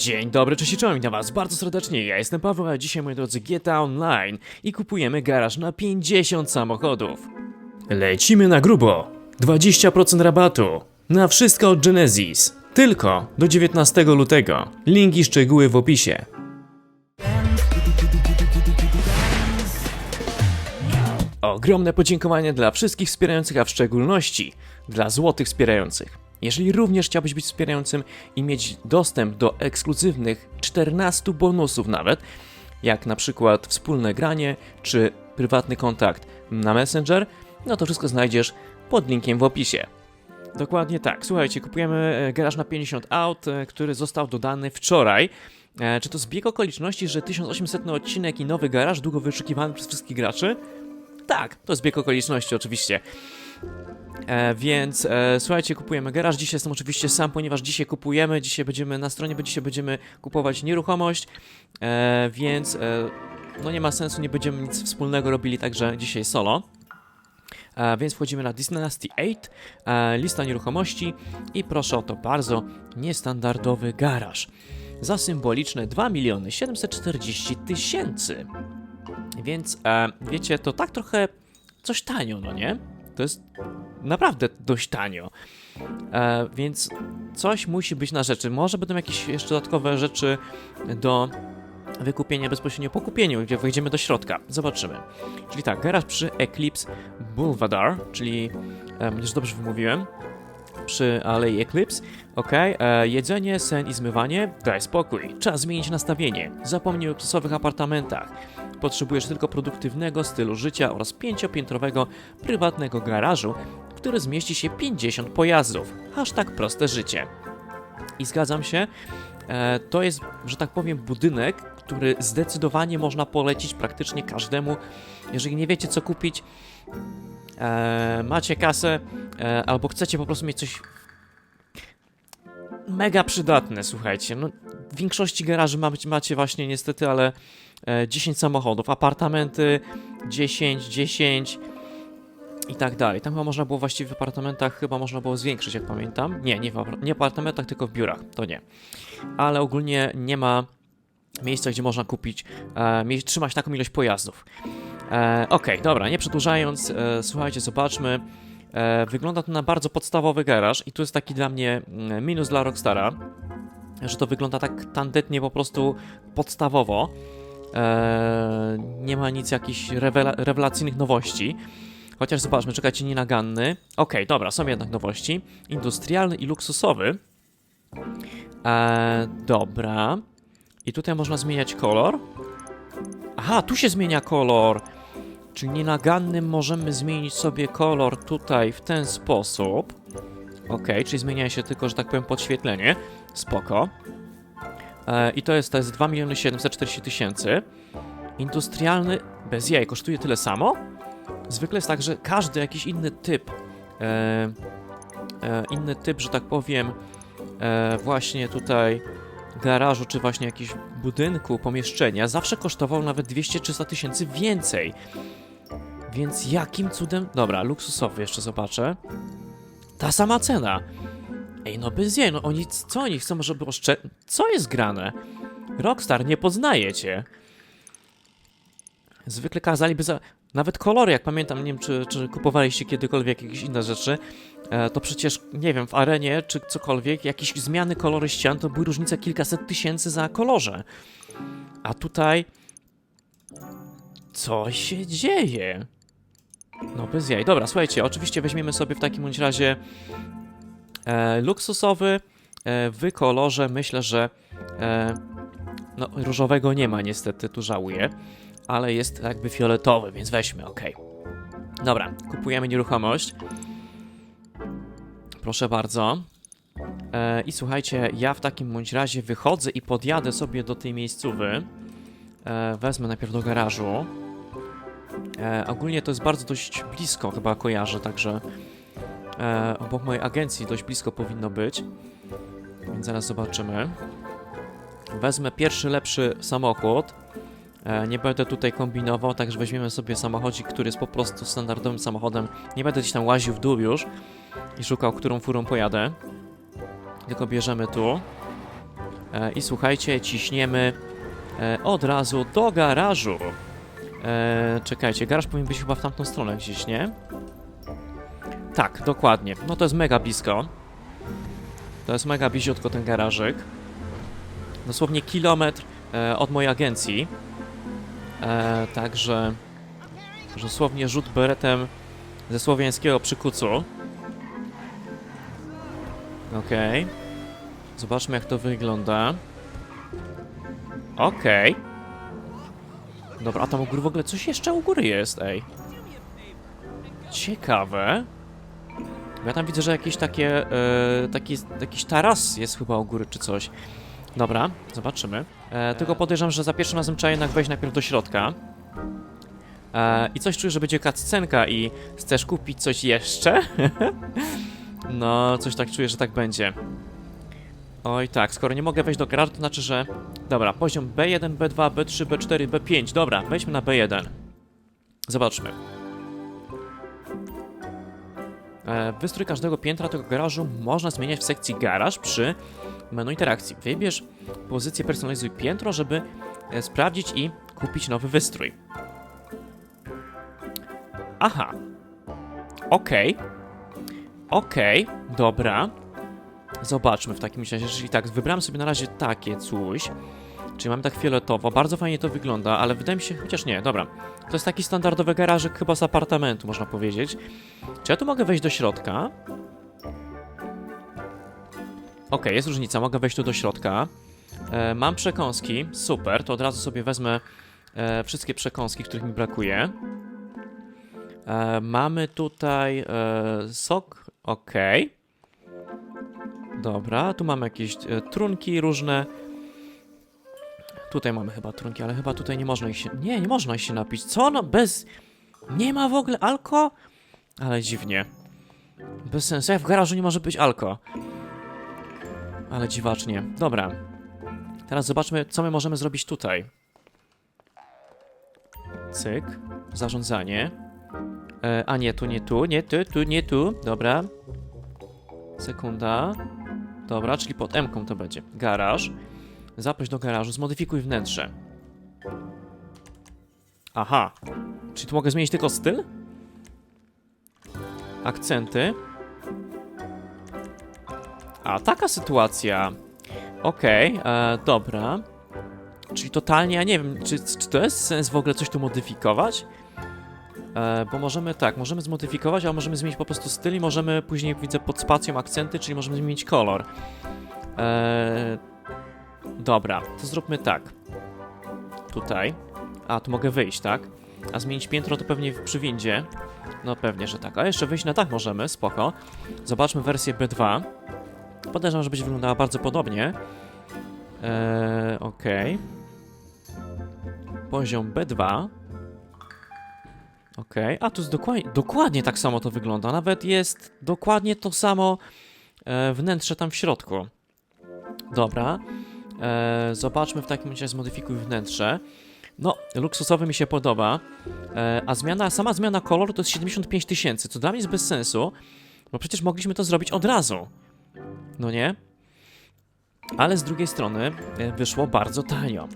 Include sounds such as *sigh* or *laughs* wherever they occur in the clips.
Dzień dobry, cześć i czołem, witam was bardzo serdecznie, ja jestem Paweł, a dzisiaj moi drodzy GTA Online i kupujemy garaż na 50 samochodów. Lecimy na grubo, 20% rabatu, na wszystko od Genesis, tylko do 19 lutego, linki szczegóły w opisie. Ogromne podziękowanie dla wszystkich wspierających, a w szczególności dla złotych wspierających. Jeżeli również chciałbyś być wspierającym i mieć dostęp do ekskluzywnych 14 bonusów nawet, jak na przykład wspólne granie czy prywatny kontakt na Messenger, no to wszystko znajdziesz pod linkiem w opisie. Dokładnie tak. Słuchajcie, kupujemy e, garaż na 50 aut, e, który został dodany wczoraj. E, Czy to zbieg okoliczności, że 1800 odcinek i nowy garaż długo wyczekiwany przez wszystkich graczy? Tak, to zbieg okoliczności oczywiście. E, więc e, słuchajcie, kupujemy garaż. Dzisiaj jestem oczywiście sam, ponieważ dzisiaj kupujemy. Dzisiaj będziemy na stronie, bo dzisiaj będziemy kupować nieruchomość. E, więc e, no nie ma sensu, nie będziemy nic wspólnego robili, także dzisiaj solo. E, więc wchodzimy na Dynasty 8, e, lista nieruchomości i proszę o to bardzo, niestandardowy garaż. Za symboliczne 2 miliony 740 tysięcy. Więc e, wiecie, to tak trochę coś tanio, no nie? To jest naprawdę dość tanio. E, więc coś musi być na rzeczy. Może będą jakieś jeszcze dodatkowe rzeczy do wykupienia bezpośrednio po kupieniu, gdzie wejdziemy do środka. Zobaczymy. Czyli tak, garaż przy Eclipse Boulevard, czyli, e, już dobrze wymówiłem, przy Alei Eclipse. Ok, e, jedzenie, sen i zmywanie, daj spokój. Czas zmienić nastawienie. Zapomnij o luksusowych apartamentach. Potrzebujesz tylko produktywnego stylu życia oraz pięciopiętrowego prywatnego garażu, w który zmieści się 50 pojazdów. Tak proste życie. I zgadzam się, e, to jest, że tak powiem, budynek, który zdecydowanie można polecić praktycznie każdemu. Jeżeli nie wiecie, co kupić, e, macie kasę, e, albo chcecie po prostu mieć coś mega przydatne, słuchajcie. No, w większości garaży macie, właśnie niestety, ale 10 samochodów, apartamenty 10, 10 i tak dalej. Tam chyba można było właściwie w apartamentach chyba można było zwiększyć, jak pamiętam. Nie, nie w, nie w apartamentach, tylko w biurach, to nie. Ale ogólnie nie ma miejsca, gdzie można kupić, e, trzymać taką ilość pojazdów. E, Okej, dobra, nie przedłużając, e, słuchajcie, zobaczmy. E, wygląda to na bardzo podstawowy garaż i tu jest taki dla mnie mm, minus dla Rockstara, że to wygląda tak tandetnie po prostu podstawowo. E, nie ma nic jakichś rewela- rewelacyjnych nowości. Chociaż zobaczmy, czekajcie, nienaganny. Okej, dobra, są jednak nowości. Industrialny i luksusowy. E, dobra. I tutaj można zmieniać kolor. Aha, tu się zmienia kolor. Czyli nienagannym możemy zmienić sobie kolor tutaj w ten sposób. Ok, czyli zmienia się tylko, że tak powiem, podświetlenie. Spoko. E, I to jest, to jest 2 miliony 740 tysięcy. Industrialny bez jaj kosztuje tyle samo? Zwykle jest tak, że każdy jakiś inny typ, e, e, inny typ, że tak powiem, e, właśnie tutaj garażu, czy właśnie jakiegoś budynku, pomieszczenia, zawsze kosztował nawet 200-300 tysięcy więcej. Więc jakim cudem... Dobra, luksusowy jeszcze zobaczę. Ta sama cena. Ej, no bez jej, no oni... Co oni chcą, żeby oszczę... Co jest grane? Rockstar, nie poznaje cię. Zwykle kazaliby za... Nawet kolory, jak pamiętam, nie wiem, czy, czy kupowaliście kiedykolwiek jakieś inne rzeczy, e, to przecież, nie wiem, w arenie, czy cokolwiek, jakieś zmiany kolory ścian, to były różnice kilkaset tysięcy za kolorze. A tutaj... Co się dzieje? No bez jaj. Dobra, słuchajcie, oczywiście weźmiemy sobie w takim bądź razie luksusowy e, w kolorze, myślę, że e, no różowego nie ma niestety, tu żałuję, ale jest jakby fioletowy, więc weźmy, ok. Dobra, kupujemy nieruchomość. Proszę bardzo. E, I słuchajcie, ja w takim bądź razie wychodzę i podjadę sobie do tej miejscowy. E, wezmę najpierw do garażu. E, ogólnie to jest bardzo dość blisko, chyba kojarzę, także e, obok mojej agencji dość blisko powinno być. Więc zaraz zobaczymy. Wezmę pierwszy lepszy samochód. E, nie będę tutaj kombinował, także weźmiemy sobie samochodzik, który jest po prostu standardowym samochodem. Nie będę gdzieś tam łaził w dół już i szukał, którą furą pojadę. Tylko bierzemy tu. E, I słuchajcie, ciśniemy e, od razu do garażu. E, czekajcie, garaż powinien być chyba w tamtą stronę gdzieś, nie? Tak, dokładnie. No to jest mega blisko. To jest mega bliziutko ten garażyk. Dosłownie kilometr e, od mojej agencji. E, także dosłownie rzut beretem ze słowiańskiego przykucu. Okej. Zobaczmy jak to wygląda. Okej. Dobra, a tam u góry w ogóle coś jeszcze u góry jest, ej. Ciekawe. Ja tam widzę, że jakieś takie, e, taki, jakiś taras jest chyba u góry czy coś. Dobra, zobaczymy. E, tylko podejrzewam, że za pierwszym razem trzeba jednak wejść najpierw do środka. E, I coś czuję, że będzie cutscenka i chcesz kupić coś jeszcze? *laughs* no, coś tak czuję, że tak będzie. Oj tak, skoro nie mogę wejść do garażu, to znaczy, że... Dobra, poziom B1, B2, B3, B4, B5. Dobra, wejdźmy na B1. Zobaczmy. E, Wystrój każdego piętra tego garażu można zmieniać w sekcji garaż przy menu interakcji. Wybierz pozycję personalizuj piętro, żeby e, sprawdzić i kupić nowy wystrój. Aha. Okej. Okej, dobra. Zobaczmy w takim razie, jeżeli tak, wybrałem sobie na razie takie coś. Czyli mam tak fioletowo, bardzo fajnie to wygląda, ale wydaje mi się, chociaż nie, dobra. To jest taki standardowy garażyk chyba z apartamentu, można powiedzieć. Czy ja tu mogę wejść do środka? Okej, jest różnica, mogę wejść tu do środka. E, mam przekąski, super, to od razu sobie wezmę e, wszystkie przekąski, których mi brakuje. E, mamy tutaj e, sok, okej. Dobra, tu mamy jakieś e, trunki różne. Tutaj mamy chyba trunki, ale chyba tutaj nie można ich się... Nie, nie można ich się napić. Co no, bez... Nie ma w ogóle alko? Ale dziwnie. Bez sensu, jak w garażu nie może być alko. Ale dziwacznie. Dobra. Teraz zobaczmy, co my możemy zrobić tutaj. Cyk. Zarządzanie. E, a nie, tu, nie tu, nie tu, tu, nie tu. Dobra. Sekunda. Dobra, czyli pod M-ką to będzie. Garaż. Zaproś do garażu, zmodyfikuj wnętrze. Aha. Czyli tu mogę zmienić tylko styl? Akcenty. A, taka sytuacja. Okej, e, dobra. Czyli totalnie, ja nie wiem, czy, czy to jest sens w ogóle coś tu modyfikować? E, bo możemy tak, możemy zmodyfikować, ale możemy zmienić po prostu styl i możemy później, widzę, pod spacją akcenty, czyli możemy zmienić kolor. E, dobra, to zróbmy tak. Tutaj. A, tu mogę wyjść, tak? A zmienić piętro to pewnie przy windzie. No pewnie, że tak. A jeszcze wyjść na dach możemy, spoko. Zobaczmy wersję B2. Podejrzewam, że będzie wyglądała bardzo podobnie. Eee, okej. Poziom B2. Okej, a tu jest dokładnie, dokładnie tak samo to wygląda. Nawet jest dokładnie to samo e, wnętrze tam w środku. Dobra. E, zobaczmy w takim razie, zmodyfikuj wnętrze. No, luksusowy mi się podoba. E, a zmiana, sama zmiana koloru to jest 75 tysięcy, co dla mnie jest bez sensu, bo przecież mogliśmy to zrobić od razu. No nie? Ale z drugiej strony e, wyszło bardzo tanio.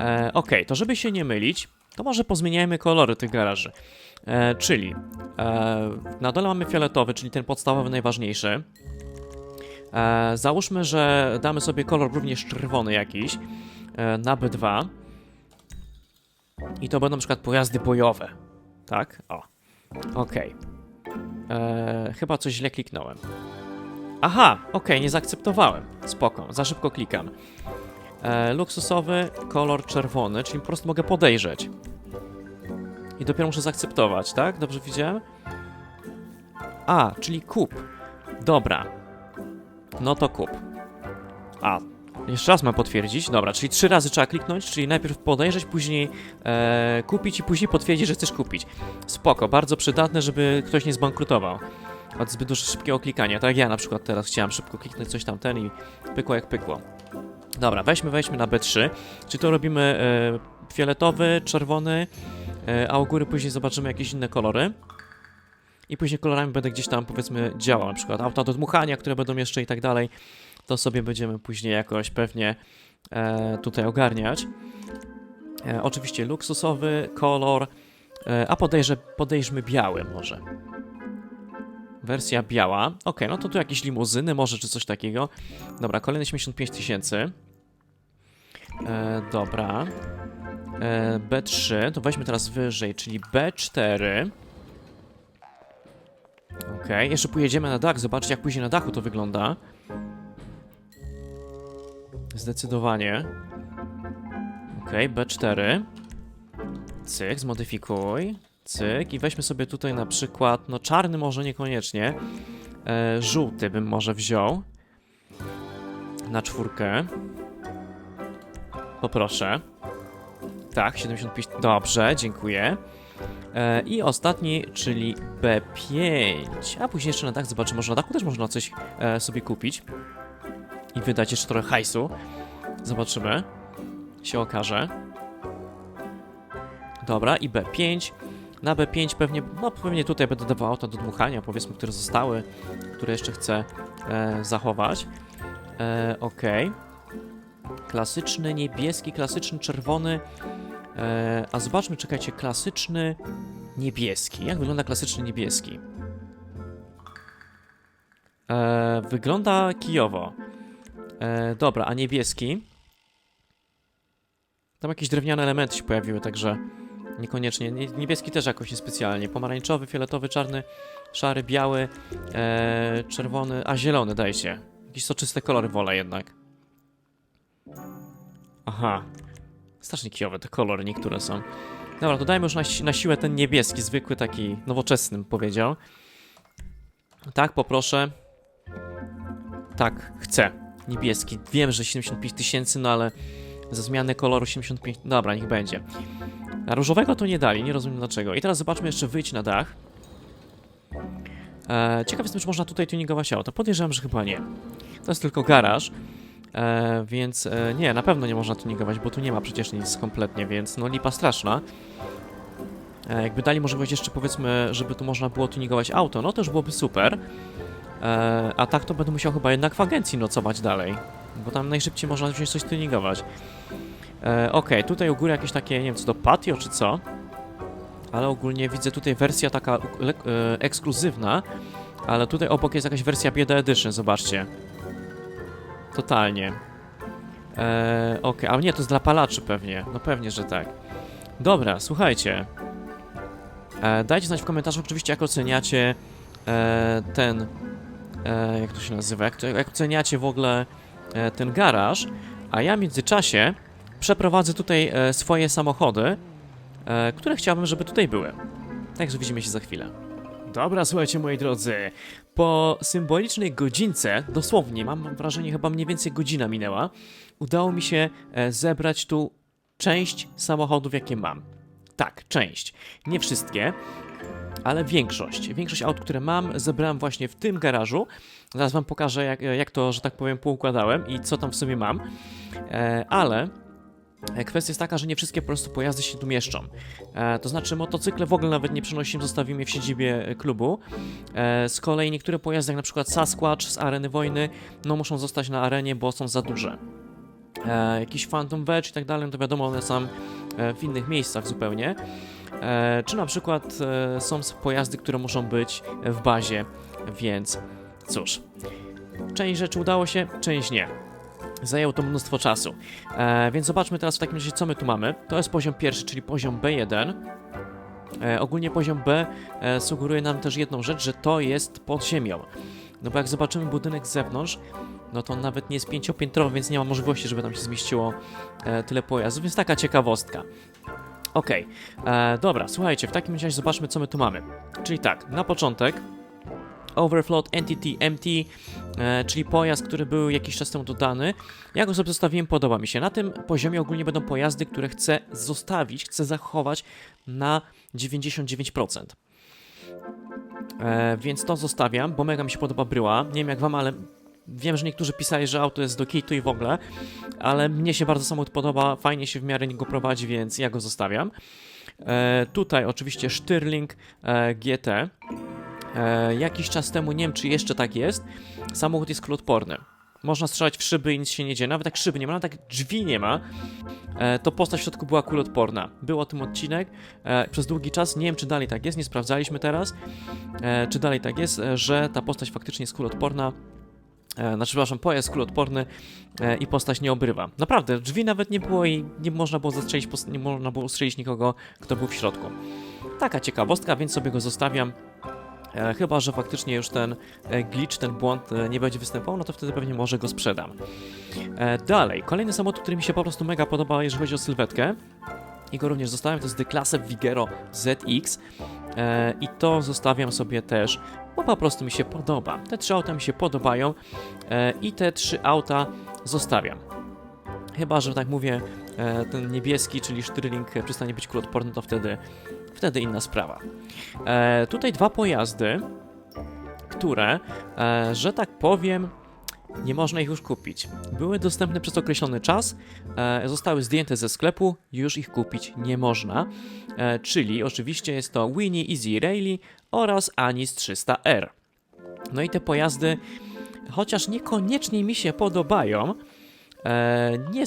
E, Okej, to żeby się nie mylić, to może pozmieniajmy kolory tych garaży. E, czyli e, na dole mamy fioletowy, czyli ten podstawowy, najważniejszy. E, załóżmy, że damy sobie kolor również czerwony jakiś e, na B2. I to będą na przykład pojazdy bojowe. Tak? O. Okej. E, Chyba coś źle kliknąłem. Aha, okej, nie zaakceptowałem. Spoko, za szybko klikam. E, luksusowy, kolor czerwony, czyli po prostu mogę podejrzeć. I dopiero muszę zaakceptować, tak? Dobrze widziałem? A, czyli kup. Dobra. No to kup. A, jeszcze raz mam potwierdzić. Dobra, czyli trzy razy trzeba kliknąć, czyli najpierw podejrzeć, później e, kupić i później potwierdzić, że chcesz kupić. Spoko, bardzo przydatne, żeby ktoś nie zbankrutował od zbyt dużo szybkiego klikania. Tak jak ja na przykład teraz chciałem szybko kliknąć coś tamten i pykło jak pykło. Dobra, weźmy, weźmy na B3. Czy to robimy e, fioletowy, czerwony, e, a u góry później zobaczymy jakieś inne kolory. I później kolorami będę gdzieś tam powiedzmy działał, na przykład auta do dmuchania, które będą jeszcze i tak dalej. To sobie będziemy później jakoś pewnie e, tutaj ogarniać. E, oczywiście luksusowy kolor, e, a podejrzę, podejrzmy biały może. Wersja biała. Ok, no to tu jakieś limuzyny może, czy coś takiego. Dobra, kolejne 75 tysięcy. E, dobra. E, B3, to weźmy teraz wyżej, czyli B4. Ok, jeszcze pojedziemy na dach, zobaczcie jak później na dachu to wygląda. Zdecydowanie. Ok, B4. Cyk, zmodyfikuj. Cyk i weźmy sobie tutaj na przykład, no czarny może niekoniecznie. E, żółty bym może wziął. Na czwórkę. Poproszę. Tak, 75. Dobrze, dziękuję. E, I ostatni, czyli B5. A później jeszcze na dach zobaczymy, może na dachu też można coś e, sobie kupić. I wydać jeszcze trochę hajsu. Zobaczymy. Się okaże. Dobra, i B5. Na B5 pewnie, no pewnie tutaj będę dawał auto do dmuchania, powiedzmy, które zostały, które jeszcze chcę e, zachować. E, ok. Klasyczny niebieski, klasyczny czerwony. E, a zobaczmy, czekajcie, klasyczny niebieski. Jak wygląda klasyczny niebieski? E, wygląda kijowo. E, dobra, a niebieski? Tam jakieś drewniane elementy się pojawiły, także niekoniecznie. Nie- Niebieski też jakoś niespecjalnie. Pomarańczowy, fioletowy, czarny, szary, biały, e, czerwony, a zielony dajcie. Jakieś soczyste kolory wolę jednak. Aha. Strasznie kijowe te kolory niektóre są. Dobra, to dajmy już na, si- na siłę ten niebieski, zwykły taki nowoczesny powiedział. Tak, poproszę. Tak, chcę. Niebieski. Wiem, że 75 tysięcy, no ale za zmianę koloru 75... Dobra, niech będzie. A różowego to nie dali, nie rozumiem dlaczego. I teraz zobaczmy jeszcze wyjść na dach. E, ciekaw jestem, czy można tutaj tuningować auto. Podejrzewam, że chyba nie. To jest tylko garaż. E, więc e, nie, na pewno nie można tuningować, bo tu nie ma przecież nic kompletnie, więc no lipa straszna. E, jakby dali możliwość jeszcze powiedzmy, żeby tu można było tuningować auto, no to już byłoby super. E, a tak to będę musiał chyba jednak w agencji nocować dalej, bo tam najszybciej można wziąć coś tuningować. E, Okej, tutaj u góry jakieś takie, nie wiem co to patio czy co, ale ogólnie widzę tutaj wersja taka le- e, ekskluzywna, ale tutaj obok jest jakaś wersja Bieda Edition, zobaczcie. Totalnie. Eee, okej, ale nie, to jest dla palaczy pewnie. No pewnie, że tak. Dobra, słuchajcie. E, dajcie znać w komentarzach oczywiście, jak oceniacie e, ten... E, jak to się nazywa? Jak, jak oceniacie w ogóle e, ten garaż. A ja w międzyczasie przeprowadzę tutaj e, swoje samochody, e, które chciałbym, żeby tutaj były. Także widzimy się za chwilę. Dobra, słuchajcie moi drodzy, po symbolicznej godzince, dosłownie, mam wrażenie, chyba mniej więcej godzina minęła, udało mi się e, zebrać tu część samochodów, jakie mam. Tak, część. Nie wszystkie, ale większość. Większość aut, które mam, zebrałem właśnie w tym garażu. Zaraz wam pokażę, jak, jak to, że tak powiem, poukładałem i co tam w sumie mam. E, ale kwestia jest taka, że nie wszystkie po prostu pojazdy się tu mieszczą. E, to znaczy motocykle w ogóle nawet nie przenosimy, zostawimy w siedzibie e, klubu. E, z kolei niektóre pojazdy, jak na przykład Sasquatch z Areny Wojny, no muszą zostać na arenie, bo są za duże. E, jakiś Phantom Wedge i tak dalej, no to wiadomo, one są e, w innych miejscach zupełnie. E, czy na przykład e, są pojazdy, które muszą być w bazie, więc cóż. Część rzeczy udało się, część nie. Zajęło to mnóstwo czasu. E, więc zobaczmy teraz w takim razie, co my tu mamy. To jest poziom pierwszy, czyli poziom B1. E, ogólnie poziom B e, sugeruje nam też jedną rzecz, że to jest pod ziemią. No bo jak zobaczymy budynek z zewnątrz, no to on nawet nie jest pięciopiętrowy, więc nie ma możliwości, żeby tam się zmieściło e, tyle pojazdów, więc taka ciekawostka. Okej, e, dobra, słuchajcie, w takim razie zobaczmy, co my tu mamy. Czyli tak, na początek Overflow Entity MT, e, czyli pojazd, który był jakiś czas temu dodany. Ja go sobie zostawiłem, podoba mi się. Na tym poziomie ogólnie będą pojazdy, które chcę zostawić, chcę zachować na 99%. E, więc to zostawiam, bo mega mi się podoba bryła. Nie wiem jak wam, ale wiem, że niektórzy pisali, że auto jest do kitu i w ogóle, ale mnie się bardzo samochód podoba, fajnie się w miarę niego prowadzi, więc ja go zostawiam. E, tutaj oczywiście Stirling e, GT. E, jakiś czas temu, nie wiem czy jeszcze tak jest, samochód jest kuloodporny. można strzelać w szyby i nic się nie dzieje. Nawet jak szyby nie ma, nawet jak drzwi nie ma, e, to postać w środku była kuloodporna. Był o tym odcinek e, przez długi czas. Nie wiem, czy dalej tak jest, nie sprawdzaliśmy teraz, e, czy dalej tak jest, e, że ta postać faktycznie jest kuloodporna. E, znaczy, przepraszam, pojazd kuloodporny e, i postać nie obrywa. Naprawdę, drzwi nawet nie było i nie można było zastrzelić, nie można było ustrzelić nikogo, kto był w środku. Taka ciekawostka, więc sobie go zostawiam. E, chyba, że faktycznie już ten e, glitch, ten błąd e, nie będzie występował, no to wtedy pewnie może go sprzedam. Dalej, kolejny samochód, który mi się po prostu mega podoba, jeżeli chodzi o sylwetkę. I go również zostawiam, to jest The Classe Vigero ZX. I to zostawiam sobie też, bo po prostu mi się podoba. Te trzy auta mi się podobają i te trzy auta zostawiam. Chyba, że tak mówię, ten niebieski, czyli Stirling e, przestanie być kuloodporny, to wtedy, wtedy inna sprawa. E, tutaj dwa pojazdy, które, e, że tak powiem, nie można ich już kupić. Były dostępne przez określony czas, e, zostały zdjęte ze sklepu, już ich kupić nie można. E, czyli oczywiście jest to Winnie Easy Rally oraz Anis 300R. No i te pojazdy, chociaż niekoniecznie mi się podobają, e, nie,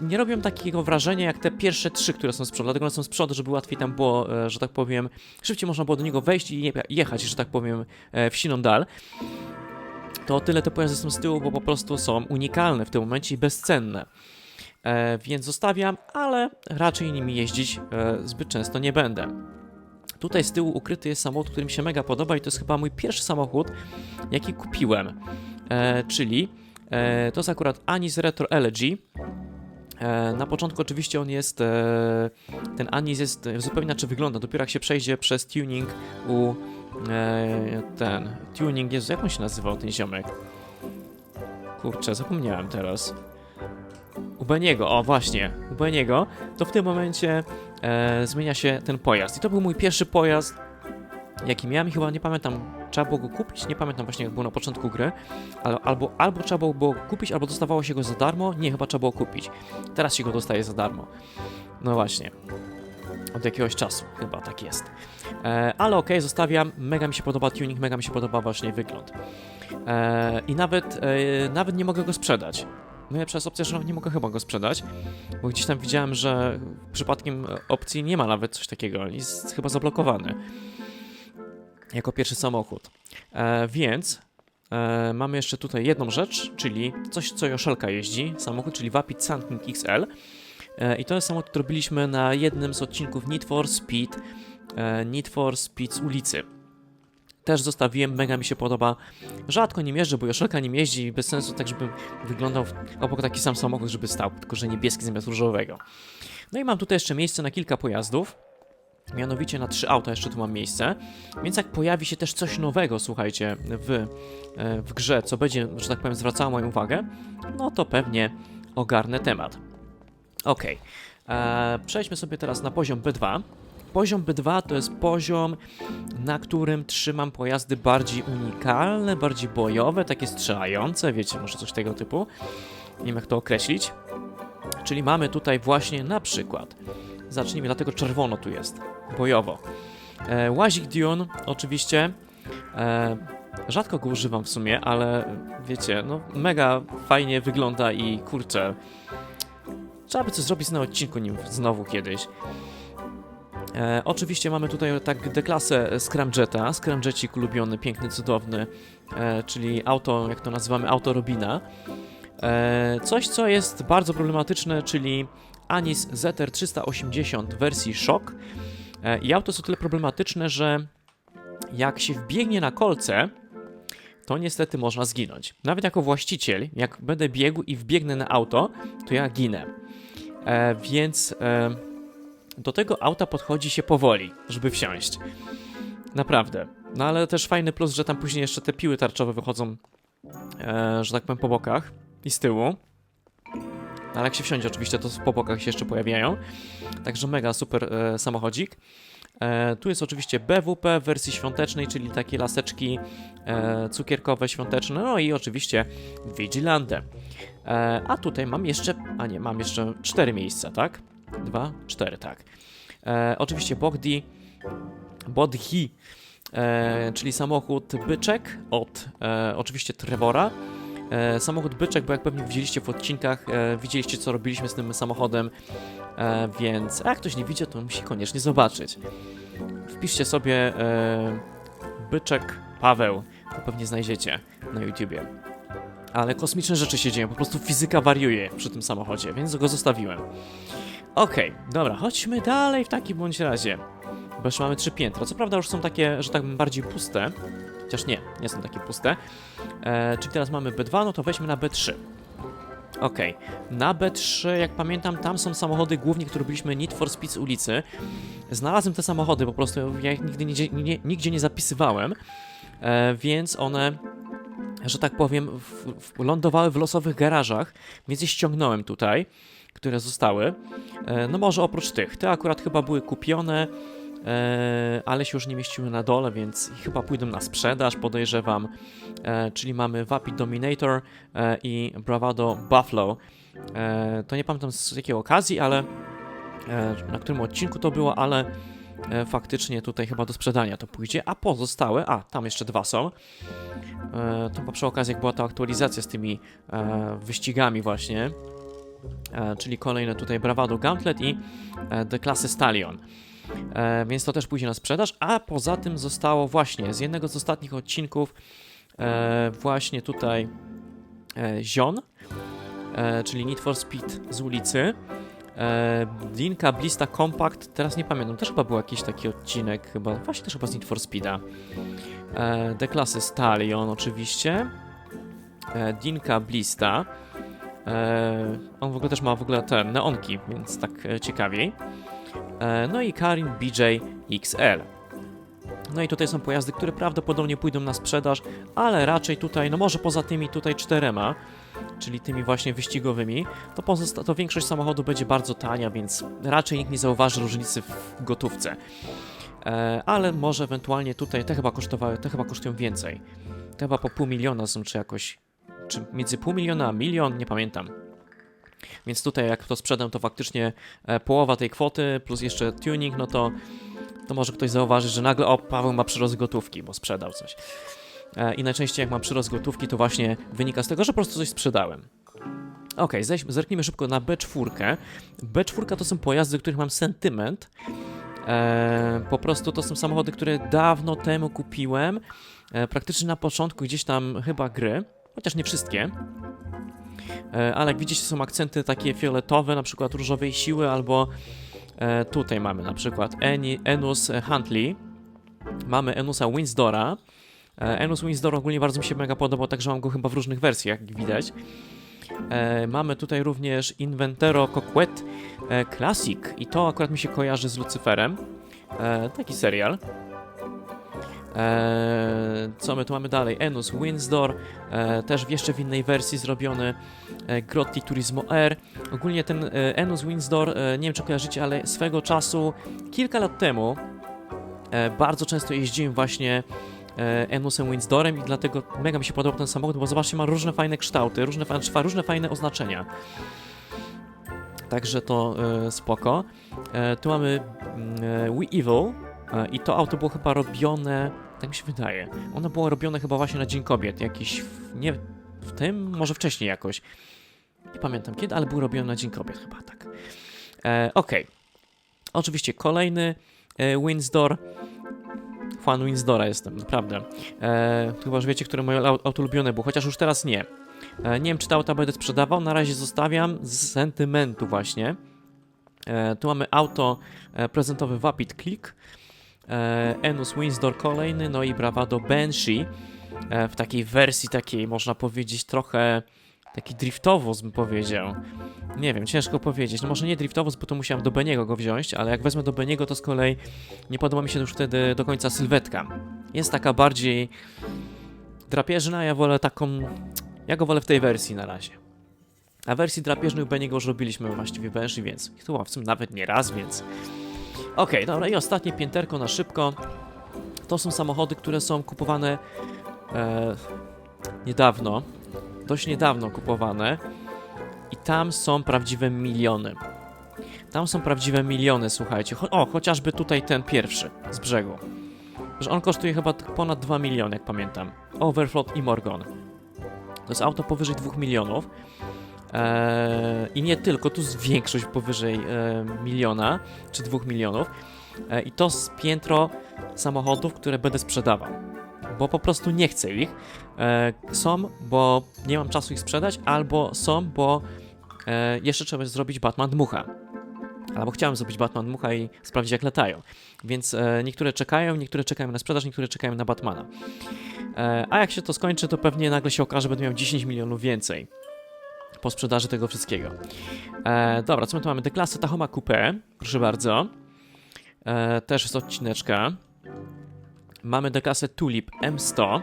nie robią takiego wrażenia jak te pierwsze trzy, które są z przodu. Dlatego one są z przodu, żeby łatwiej tam było, e, że tak powiem, szybciej można było do niego wejść i je- jechać, że tak powiem, e, w siną dal. To o tyle te pojazdy są z tyłu, bo po prostu są unikalne w tym momencie i bezcenne. E, więc zostawiam, ale raczej nimi jeździć zbyt często nie będę. Tutaj z tyłu ukryty jest samochód, który mi się mega podoba i to jest chyba mój pierwszy samochód, jaki kupiłem. Czyli to jest akurat Anis Retro Elegy. E, na początku oczywiście on jest, e, ten Anis jest zupełnie inaczej wygląda, dopiero jak się przejdzie przez tuning u e, ten, tuning, Jezu, jak on się nazywał ten ziomek? Kurczę, zapomniałem teraz. U Beniego, o właśnie, u Beniego, to w tym momencie zmienia się ten pojazd. I to był mój pierwszy pojazd, jaki miałem i chyba nie pamiętam, trzeba było go kupić, nie pamiętam właśnie jak było na początku gry, ale albo, albo trzeba było go kupić, albo dostawało się go za darmo, nie, chyba trzeba było kupić. Teraz się go dostaje za darmo. No właśnie. Od jakiegoś czasu chyba tak jest. E, ale okej, zostawiam. Mega mi się podoba tuning, mega mi się podoba właśnie wygląd. E, I nawet, e, nawet nie mogę go sprzedać. Najlepsza jest opcja, że nie mogę chyba go sprzedać, bo gdzieś tam widziałem, że przypadkiem opcji nie ma nawet coś takiego. Jest chyba zablokowany. Jako pierwszy samochód. E, więc e, mamy jeszcze tutaj jedną rzecz, czyli coś, co Joszelka jeździ, samochód, czyli Vapid Sandking XL. E, I to jest samochód, który robiliśmy na jednym z odcinków Need for Speed, e, Need for Speed z ulicy. Też zostawiłem, mega mi się podoba. Rzadko nim jeżdżę, bo Joszelka nim jeździ bez sensu, tak żeby wyglądał obok taki sam samochód, żeby stał, tylko że niebieski zamiast różowego. No i mam tutaj jeszcze miejsce na kilka pojazdów. Mianowicie na trzy auta jeszcze tu mam miejsce. Więc jak pojawi się też coś nowego, słuchajcie, w, e, w grze, co będzie, że tak powiem, zwracało moją uwagę, no to pewnie ogarnę temat. Ok. E, przejdźmy sobie teraz na poziom B2. Poziom B2 to jest poziom, na którym trzymam pojazdy bardziej unikalne, bardziej bojowe, takie strzelające, wiecie, może coś tego typu. Nie wiem jak to określić. Czyli mamy tutaj właśnie na przykład, zacznijmy, dlatego czerwono tu jest, bojowo. E, Łazik Dune, oczywiście. E, rzadko go używam w sumie, ale wiecie, no mega fajnie wygląda i kurczę, Trzeba by coś zrobić na odcinku nim znowu kiedyś. E, oczywiście mamy tutaj tak deklasę Scramjeta, Scramjetik ulubiony, piękny, cudowny, e, czyli auto, jak to nazywamy, auto Robina. E, coś, co jest bardzo problematyczne, czyli Anis ZR 380 w wersji Shock. E, I auto jest o tyle problematyczne, że jak się wbiegnie na kolce, to niestety można zginąć. Nawet jako właściciel, jak będę biegł i wbiegnę na auto, to ja ginę. E, więc e, do tego auta podchodzi się powoli, żeby wsiąść. Naprawdę. No ale też fajny plus, że tam później jeszcze te piły tarczowe wychodzą, e, że tak powiem, po bokach i z tyłu. Ale jak się wsiądzie oczywiście, to po bokach się jeszcze pojawiają. Także mega super e, samochodzik. E, tu jest oczywiście BWP w wersji świątecznej, czyli takie laseczki e, cukierkowe świąteczne, no i oczywiście Vigilante. E, a tutaj mam jeszcze, a nie, mam jeszcze cztery miejsca, tak? Dwa, cztery, tak. E, oczywiście Bogdi, Bodhi, e, czyli samochód byczek od e, oczywiście Trevora. E, samochód byczek, bo jak pewnie widzieliście w odcinkach, e, widzieliście co robiliśmy z tym samochodem, e, więc a jak ktoś nie widział, to musi koniecznie zobaczyć. Wpiszcie sobie e, byczek Paweł, to pewnie znajdziecie na YouTubie. Ale kosmiczne rzeczy się dzieją, po prostu fizyka wariuje przy tym samochodzie, więc go zostawiłem. Okej, dobra, chodźmy dalej w takim bądź razie. Bo jeszcze mamy trzy piętra. Co prawda już są takie, że tak bardziej puste. Chociaż nie, nie są takie puste. E, czyli teraz mamy B2, no to weźmy na B3. Okej, na B3, jak pamiętam, tam są samochody głównie, które robiliśmy Need for Speed z ulicy. Znalazłem te samochody, po prostu ja ich nigdy nie, nie, nigdzie nie zapisywałem, e, więc one, że tak powiem, w, w, lądowały w losowych garażach, więc je ściągnąłem tutaj, które zostały. E, no może oprócz tych, te akurat chyba były kupione, ale się już nie mieściły na dole, więc chyba pójdą na sprzedaż, podejrzewam. E, czyli mamy Vapid Dominator e, i Bravado Buffalo. E, to nie pamiętam z jakiej okazji, ale e, na którym odcinku to było, ale e, faktycznie tutaj chyba do sprzedania to pójdzie, a pozostałe, a tam jeszcze dwa są. E, to chyba przy okazji jak była ta aktualizacja z tymi e, wyścigami właśnie, e, czyli kolejne tutaj Bravado Gauntlet i e, The Classy Stallion. E, więc to też pójdzie na sprzedaż, a poza tym zostało właśnie z jednego z ostatnich odcinków e, właśnie tutaj e, Zion, czyli Need for Speed z ulicy. E, Linka Blista Compact, teraz nie pamiętam, też chyba był jakiś taki odcinek, chyba właśnie też chyba z Need for Speeda. The klasy Stallion oczywiście. Dinka Blista. On w ogóle też ma w ogóle te neonki, więc tak ciekawiej. E, no i Karin BJ XL. No i tutaj są pojazdy, które prawdopodobnie pójdą na sprzedaż, ale raczej tutaj, no może poza tymi tutaj czterema, czyli tymi właśnie wyścigowymi, to, pozosta- to większość samochodu będzie bardzo tania, więc raczej nikt nie zauważy różnicy w gotówce. E, ale może ewentualnie tutaj te chyba kosztowały, te chyba kosztują więcej. Te chyba po pół miliona są, czy jakoś, czy między pół miliona a milion, nie pamiętam. Więc tutaj jak to sprzedam, to faktycznie e, połowa tej kwoty plus jeszcze tuning, no to to może ktoś zauważy, że nagle o, Paweł ma przyrost gotówki, bo sprzedał coś. E, I najczęściej jak mam przyrost gotówki, to właśnie wynika z tego, że po prostu coś sprzedałem. Ok, zerknijmy szybko na B4. B4 to są pojazdy, których mam sentyment. E, po prostu to są samochody, które dawno temu kupiłem. Praktycznie na początku gdzieś tam chyba gry, chociaż nie wszystkie. E, ale jak widzicie są akcenty takie fioletowe, na przykład różowej siły albo E, tutaj mamy na przykład Enus Huntley, mamy Enusa Winsdora. E, Enus Winsdor ogólnie bardzo mi się mega podobał, także mam go chyba w różnych wersjach, jak widać. Mamy tutaj również Inventero Coquet e, Classic i to akurat mi się kojarzy z Lucyferem. Taki serial. E, co my tu mamy dalej? Enus Windsor, e, też w jeszcze w innej wersji zrobiony e, Grotti Turismo R. Ogólnie ten Enus Windsor, nie wiem czy kojarzycie, ale swego czasu, kilka lat temu, bardzo często jeździłem właśnie Enusem Windstorem i dlatego mega mi się podobał ten samochód, bo zobaczcie, ma różne fajne kształty, różne, różne fajne oznaczenia. Także to spoko. E, tu mamy mm, e, We Evil e, i to auto było chyba robione, tak mi się wydaje, ono było robione chyba właśnie na Dzień Kobiet, jakiś, w, nie w tym, może wcześniej jakoś. Nie pamiętam kiedy, ale był robiony na Dzień Kobiet chyba, tak. E, Okej. Oczywiście kolejny e, Windsor. Fan Windsora jestem, naprawdę. E, chyba, że wiecie, które moje au- auto ulubione było, chociaż już teraz nie. E, nie wiem, czy ta auta będę sprzedawał, na razie zostawiam z sentymentu właśnie. E, tu mamy auto e, prezentowy Vapid Click, Enus Windsor kolejny, no i Bravado Banshee e, w takiej wersji takiej, można powiedzieć, trochę taki driftowóz bym powiedział. Nie wiem, ciężko powiedzieć. No może nie driftowóz, bo to musiałem do Beniego go wziąć, ale jak wezmę do Beniego, to z kolei nie podoba mi się już wtedy do końca sylwetka. Jest taka bardziej drapieżna, ja wolę taką... Ja go wolę w tej wersji na razie. A wersji drapieżnej u Beniego już robiliśmy właściwie Banshee, więc chyba w sumie nawet nie raz, więc... Okej, dobra, i ostatnie pięterko na szybko. To są samochody, które są kupowane e, niedawno. Dość niedawno kupowane. I tam są prawdziwe miliony. Tam są prawdziwe miliony, słuchajcie. Cho o, chociażby tutaj ten pierwszy z brzegu. Że on kosztuje chyba ponad 2 miliony, jak pamiętam. Overflow i Morgon. To jest auto powyżej 2 milionów. Eee, I nie tylko, tu jest większość powyżej e, miliona czy 2 milionów. E, I to jest piętro samochodów, które będę sprzedawał. Bo po prostu nie chcę ich. E, są, bo nie mam czasu ich sprzedać, albo są, bo e, jeszcze trzeba zrobić Batman Dmucha. Albo chciałem zrobić Batman Dmucha i sprawdzić jak latają. Więc e, niektóre czekają, niektóre czekają na sprzedaż, niektóre czekają na Batmana. E, a jak się to skończy, to pewnie nagle się okaże, że będę miał 10 milionów więcej po sprzedaży tego wszystkiego. E, dobra, co my tu mamy? D-klasy Tahoma Coupe, proszę bardzo. E, też jest odcineczka. Mamy D-klasę Tulip M100.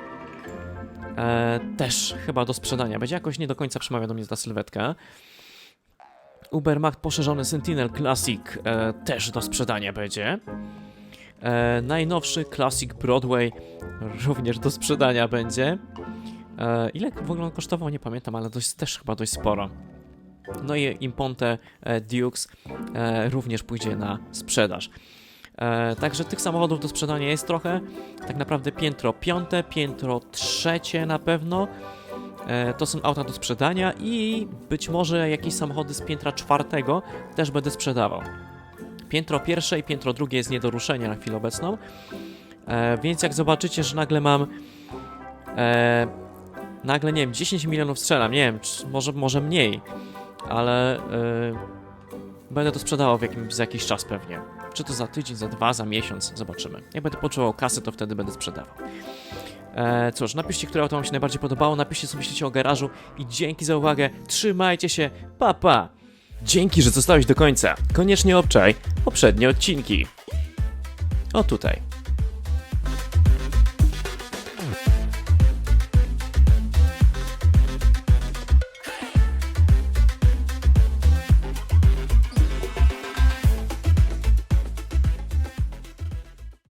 E, też chyba do sprzedania. Będzie jakoś nie do końca przemawia do mnie ta sylwetka. Ubermacht poszerzony Sentinel Classic e, też do sprzedania będzie. E, najnowszy Classic Broadway również do sprzedania będzie. E, ile w ogóle on kosztował, nie pamiętam, ale dość, też chyba dość sporo. No i Imponte e, Dukes e, również pójdzie na sprzedaż. E, także tych samochodów do sprzedania jest trochę. Tak naprawdę piętro piąte, piętro trzecie na pewno. E, to są auta do sprzedania i być może jakieś samochody z piętra czwartego też będę sprzedawał. Piętro pierwsze i piętro drugie jest nie do ruszenia na chwilę obecną. E, więc jak zobaczycie, że nagle mam e, nagle, nie wiem, 10 milionów strzelam, nie wiem, może, może mniej, ale e, będę to sprzedawał w jakimś, za jakiś czas pewnie. Czy to za tydzień, za dwa, za miesiąc, zobaczymy. Jak będę poczuwał kasę, to wtedy będę sprzedawał. E, cóż, napiszcie, które auto wam się najbardziej podobało, napiszcie, co myślicie o garażu i dzięki za uwagę, trzymajcie się, pa pa! Dzięki, że zostałeś do końca. Koniecznie obczaj poprzednie odcinki. O tutaj.